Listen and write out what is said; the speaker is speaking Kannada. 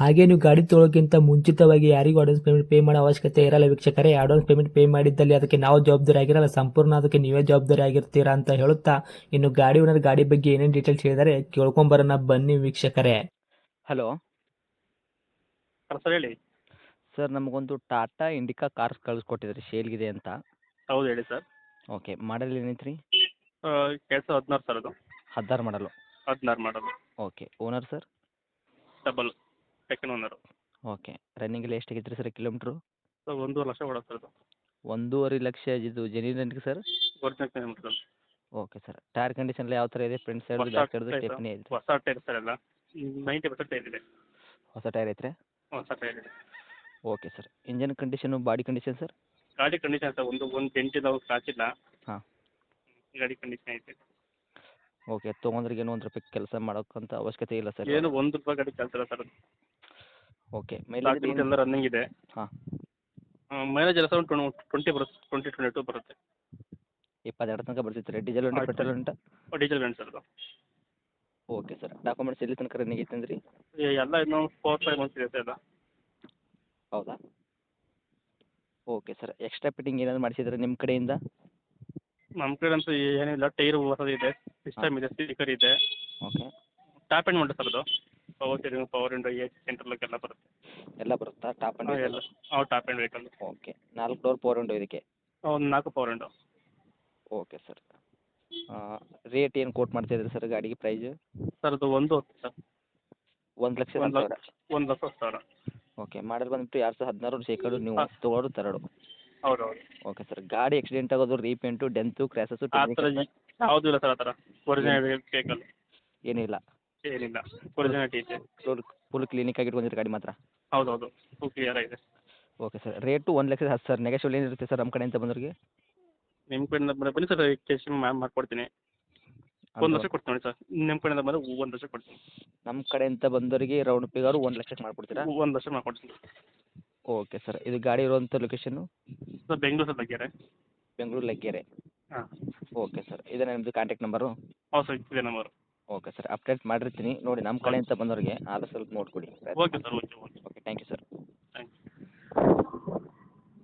ಹಾಗೆ ನೀವು ಗಾಡಿ ತೊಳೋಕ್ಕಿಂತ ಮುಂಚಿತವಾಗಿ ಯಾರಿಗೂ ಅಡ್ವಾನ್ಸ್ ಪೇಮೆಂಟ್ ಪೇ ಮಾಡೋ ಅವಶ್ಯಕತೆ ಇರಲ್ಲ ವೀಕ್ಷಕರೇ. ಅಡ್ವಾನ್ಸ್ ಪೇಮೆಂಟ್ ಪೇ ಮಾಡಿದ್ದಲ್ಲಿ ಅದಕ್ಕೆ ನಾವು ಜವಾಬ್ದಾರಿ ಆಗಿರಲ್ಲ. ಸಂಪೂರ್ಣ ಅದಕ್ಕೆ ನೀವೇ ಜವಾಬ್ದಾರಿ ಆಗಿರ್ತೀರಾ ಅಂತ ಹೇಳುತ್ತಾ ಇನ್ನು ಗಾಡಿ ಓನರ್ ಗಾಡಿ ಬಗ್ಗೆ ಏನೇನು ಡೀಟೇಲ್ಸ್ ಹೇಳಿದರೆ ಕೇಳ್ಕೊಂಬರೋಣ ಬನ್ನಿ ವೀಕ್ಷಕರೇ. ಹಲೋ ಸರ್ ಹೇಳಿ. ಸರ್ ನಮಗೊಂದು ಟಾಟಾ ಇಂಡಿಕಾ ಕಾರ್ಸ್ ಕಳಿಸ್ಕೊಟ್ಟಿದ್ರಿ. ಶೇಲ್ಗಿದೆ ಅಂತ. ಹೌದು ಹೇಳಿ ಸರ್. Okay model ಏನೈತ್ರಿ? ರೀ ಎರಡು ಸಾವಿರದ ಹದಿನಾರು ಸರ್ ಅದು. ಹದಿನಾರು ಮಾಡಲು. ಹದಿನಾರು ಮಾಡೋದು okay owner sir? Double second owner okay running ಎಲ್ಲ ಎಷ್ಟು ಆಗಿತ್ತು ಸರ್ ಕಿಲೋಮೀಟ್ರು ಸೊ ಒಂದೂವರೆ ಲಕ್ಷ ಓಡತ್ತೆ ಸರ್ ಒಂದೂವರೆ ಲಕ್ಷ ಇದು genuine sir original kilometre okay sir. Tyre condition ಎಲ್ಲ ಯಾವ ಥರ ಇದೆ? Front side back side. Stepney ಐತೆ ಹೊಸ ಟೈರ್ ಸರ್ ಎಲ್ಲ. ನೈಂಟಿ ಪರ್ಸೆಂಟ್ ಟೈರ್ ಇದೆ. ಹೊಸ ಟೈರ್ ಐತ್ರಿ? ಹೊಸ ಟೈರ್ ಇದೆ. Okay sir engine condition body condition sir ಗಾಡಿ ಕಂಡೀಷನ್ ಸರ್ ಒಂದು ಒಂದು ಟೆಂಟಿಲ್ಲ ಸ್ಕ್ರಾಚ್ ಇಲ್ಲ. ಹಾ. ಗಾಡಿ ಕಂಡೀಷನ್ ಐತೆ. ಓಕೆ ತೊಗೊಂಡ್ರಿಗೆ ಏನೋ ಒಂದು ರೂಪಾಯಿ ಕೆಲಸ ಮಾಡೋಕ್ಕಂತ ಅವಶ್ಯಕತೆ ಇಲ್ಲ ಸರ್ ಏನು ಒಂದು ರೂಪಾಯಿ ಗಾಡಿ ಇಲ್ಲ ಸರ್ ಓಕೆ ಮೈಲೇಜ್ ಡಾಕ್ಯುಮೆಂಟ್ ಎಲ್ಲ ರನ್ನಿಂಗ್ ಇದೆ. ಹಾ. ಮೈಲೇಜ್ ಎಲ್ಲ ಸರ್ ಟ್ವೆಂಟಿ ಬರುತ್ತೆ ಟ್ವೆಂಟಿ ಟ್ವೆಂಟಿ ಟು ಬರುತ್ತೆ. ಇಪ್ಪತ್ತೆರಡು ತನಕ ಬರ್ತೈತೆ ರೀ ಡೀಸೆಲ್ ಉಂಟು. ಪೆಟ್ರೋಲ್ ಉಂಟು? ಡೀಸೆಲ್ ಉಂಟು ಸರ್ ಓಕೆ ಸರ್ ಡಾಕ್ಯುಮೆಂಟ್ಸ್ ಎಲ್ಲಿ ತನಕ ರನ್ನಿಂಗ್ ಐತೆ ರೀ ಎಲ್ಲ ಇನ್ನೂ ಫೋರ್ ಫೈವ್ ಮಂತ್ಸ್ ಇರುತ್ತೆ ಎಲ್ಲ. ಹೌದಾ? ಓಕೆ ಸರ್ ಎಕ್ಸ್ಟ್ರಾ ಫಿಟ್ಟಿಂಗ್ ಏನಾದ್ರು ಮಾಡಿಸಿದ್ರೆ ನಿಮ್ಮ ಕಡೆಯಿಂದ? ನಮ್ಮ ಕಡೆ ಅಂತೂ ಏನಿಲ್ಲ. ಟೈರ್ ಹೊಸದಿದೆ ಸಿಸ್ಟಮ್ ಇದೆ ಸ್ಪೀಕರ್ ಇದೆ. ಓಕೆ ಟಾಪ್ ಎಂಡ್ ಮಾಡಿ ಸರ್ ಅದು. Power steering power window A central lock ಎಲ್ಲ ಬರುತ್ತೆ. ಎಲ್ಲ ಬರುತ್ತಾ? ಟಾಪ್ ಎಂಡ್ ಅಂಡ್ ಎಲ್ಲ. ಹಾಂ ಟಾಪ್ ಆ್ಯಂಡ್ ವೆಹಿಕಲ್ ಓಕೆ ನಾಲ್ಕು ಡೋರ್ ಪವರ್ ವಿಂಡೋ ಇದಕ್ಕೆ? ಒಂದು ನಾಲ್ಕು power window okay sir rate ಏನು ಕೋಟ್ ಮಾಡ್ತಿದ್ರಿ ಸರ್ ಗಾಡಿಗೆ ಪ್ರೈಸ್ ಸರ್ ಅದು ಒಂದು ಹೊತ್ತು ಸರ್ ಒಂದು ಲಕ್ಷ ಒಂದು ಸಾವಿರ? ಲಕ್ಷ ಒಂದು ಲಕ್ಷ ಹತ್ತು ಸಾವಿರ. ಓಕೆ ಮಾಡಲ್ ಬಂದ್ಬಿಟ್ಟು ಎರಡು ಸಾವಿರದ ಹದಿನಾರು ಶೇಕಡ ನೀವು ತಗೊಳ್ಳೋದು ತರಡು ಹೌದು ಹೌದು ಓಕೆ ಸರ್ ಗಾಡಿ ಆಕ್ಸಿಡೆಂಟ್ ಆಗೋದು ರೀಪೇಂಟು ಡೆಂತು ಕ್ರ್ಯಾಸಸ್ಸು ಆ ಥರ ಯಾವುದೂ ಇಲ್ಲ ಸರ್ ಆ ಥರ. ಒರಿಜಿನಲ್ ವೆಹಿಕಲ್ ಏನಿಲ್ಲ. ಏನಿಲ್ಲ. ಒರಿಜಿನಾಲಿಟಿ ಇದೆ ಫುಲ್ ಫುಲ್ ಕ್ಲಿನಿಕ್ ಆಗಿ ಇಟ್ಕೊಂಡಿರಿ ಗಾಡಿ ಮಾತ್ರ? ಹೌದು ಹೌದು ಫುಲ್ ಕ್ಲಿಯರ್ ಆಗಿದೆ. ಓಕೆ ಸರ್ ರೇಟು ಒಂದು ಲಕ್ಷದ ಹತ್ತು ಸರ್ ನೆಗೆಶಿವಲ್ ಏನಿರುತ್ತೆ ಸರ್ ನಮ್ಮ ಕಡೆಯಿಂದ ಬಂದವ್ರಿಗೆ ನಿಮ್ಮ ಕಡೆಯಿಂದ ಬಂದರೆ ಬನ್ನಿ ಸರ್ ಮ್ಯಾಮ್ ಮಾಡ್ಕೊಡ್ತೀನಿ. ಒಂದು ವರ್ಷ ಕೊಡ್ತೀನಿ ನೋಡಿ ಸರ್ ನಿಮ್ಮ ಕಡೆಯಿಂದ ಬಂದರೆ ಒಂದು ವರ್ಷ ಕೊಡ್ತೀನಿ. ನಮ್ಮ ಕಡೆಯಿಂದ ಬಂದವರಿಗೆ ರೌಂಡ್ ಪಿಗಾರು ಒಂದು ಲಕ್ಷಕ್ಕೆ ಮಾಡ್ಕೊಡ್ತೀರಾ? ಒಂದು ವರ್ಷ ಮಾಡ್ಕೊಡ್ತೀನಿ ಓಕೆ ಸರ್ ಇದು ಗಾಡಿ ಇರುವಂಥ location sir Bengaluru sir Laggere Bengaluru Laggere ಹಾಂ. ಓಕೆ ಸರ್ ಇದೇ ನಿಮ್ಮದು ಕಾಂಟ್ಯಾಕ್ಟ್ ನಂಬರು ಹೌದು ಸರ್ ಇದೆ ನಂಬರು ಓಕೆ ಸರ್ ಅಪ್ಡೇಟ್ ಮಾಡಿರ್ತೀನಿ. ನೋಡಿ ನಮ್ಮ ಕಡೆಯಿಂದ ಬಂದವ್ರಿಗೆ ಆದಷ್ಟು ಸ್ವಲ್ಪ ನೋಡಿಕೊಡಿ. Okay sir okay okay. Okay thank you sir.